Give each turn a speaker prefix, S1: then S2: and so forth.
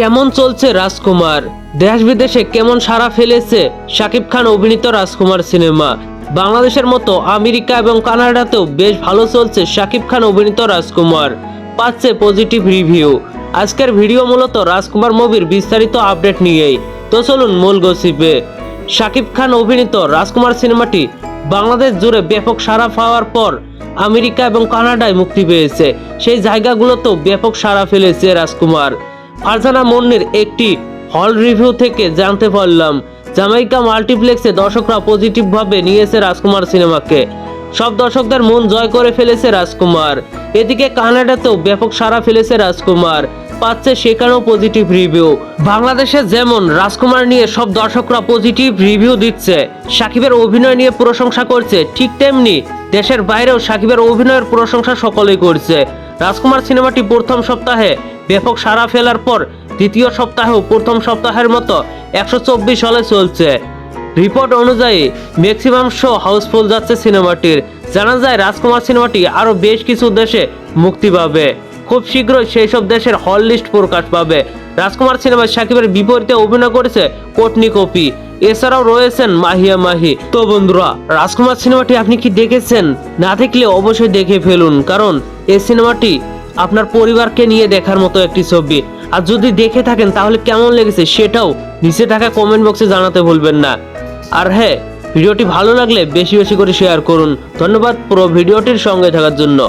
S1: কেমন চলছে রাজকুমার? দেশ বিদেশে কেমন সাড়া ফেলেছে শাকিব খান অভিনীত রাজকুমার সিনেমা? বাংলাদেশের মতো আমেরিকা এবং কানাডাতেও বেশ ভালো চলছে শাকিব খান অভিনীত রাজকুমার। পাচ্ছে পজিটিভ রিভিউ আজকের ভিডিও মূলত রাজকুমার মুভির বিস্তারিত আপডেট নিয়েই। তো চলুন মূল গসিপে। শাকিব খান অভিনীত রাজকুমার সিনেমাটি বাংলাদেশ জুড়ে ব্যাপক সাড়া পাওয়ার পর আমেরিকা এবং কানাডায় মুক্তি পেয়েছে। সেই জায়গাগুলোতেও ব্যাপক সাড়া ফেলেছে রাজকুমার। ফারজানা মন্নির একটি হল রিভিউ থেকে জানতে পারলাম জামাইকা মাল্টিপ্লেক্সে দর্শকরা পজিটিভভাবে নিয়েছে রাজকুমার সিনেমাকে। সব দর্শকদের মন জয় করে ফেলেছে রাজকুমার। এদিকে কানাডাতেও ব্যাপক সাড়া ফেলেছে রাজকুমার। পাচ্ছে সেখানেও পজিটিভ রিভিউ। বাংলাদেশে যেমন রাজকুমার নিয়ে সব দর্শকরা পজিটিভ রিভিউ দিচ্ছে, সাকিবের অভিনয় নিয়ে প্রশংসা করছে, ঠিক তেমনি দেশের বাইরেও সাকিবের অভিনয়ের প্রশংসা সকলেই করছে। রাজকুমার সিনেমাটি প্রথম সপ্তাহে ব্যাপক সাড়া ফেলার পর দ্বিতীয় সপ্তাহেও প্রথম সপ্তাহের মতো একশো চব্বিশ হলে চলছে। রিপোর্ট অনুযায়ী ম্যাক্সিমাম শো হাউসফুল যাচ্ছে সিনেমাটির। জানা যায়, রাজকুমার সিনেমাটি আরও বেশ কিছু দেশে মুক্তি পাবে। খুব শীঘ্রই সেই সব দেশের হল লিস্ট প্রকাশ পাবে। রাজকুমার সিনেমায় সাকিবের বিপরীতে অভিনয় করেছে কোটনি কপি। এছাড়াও রয়েছেন মাহিয়া মাহি। তো বন্ধুরা, রাজকুমার সিনেমাটি আপনি কি দেখেছেন? না দেখলে অবশ্যই দেখে ফেলুন, কারণ এই সিনেমাটি আপনার পরিবারকে নিয়ে দেখার মতো একটি ছবি। আর যদি দেখে থাকেন, তাহলে কেমন লেগেছে সেটাও নিচে থাকা কমেন্ট বক্সে জানাতে ভুলবেন না। আর হ্যাঁ ভিডিওটি ভালো লাগলে বেশি বেশি করে শেয়ার করুন। ধন্যবাদ পুরো ভিডিওটির সঙ্গে থাকার জন্য।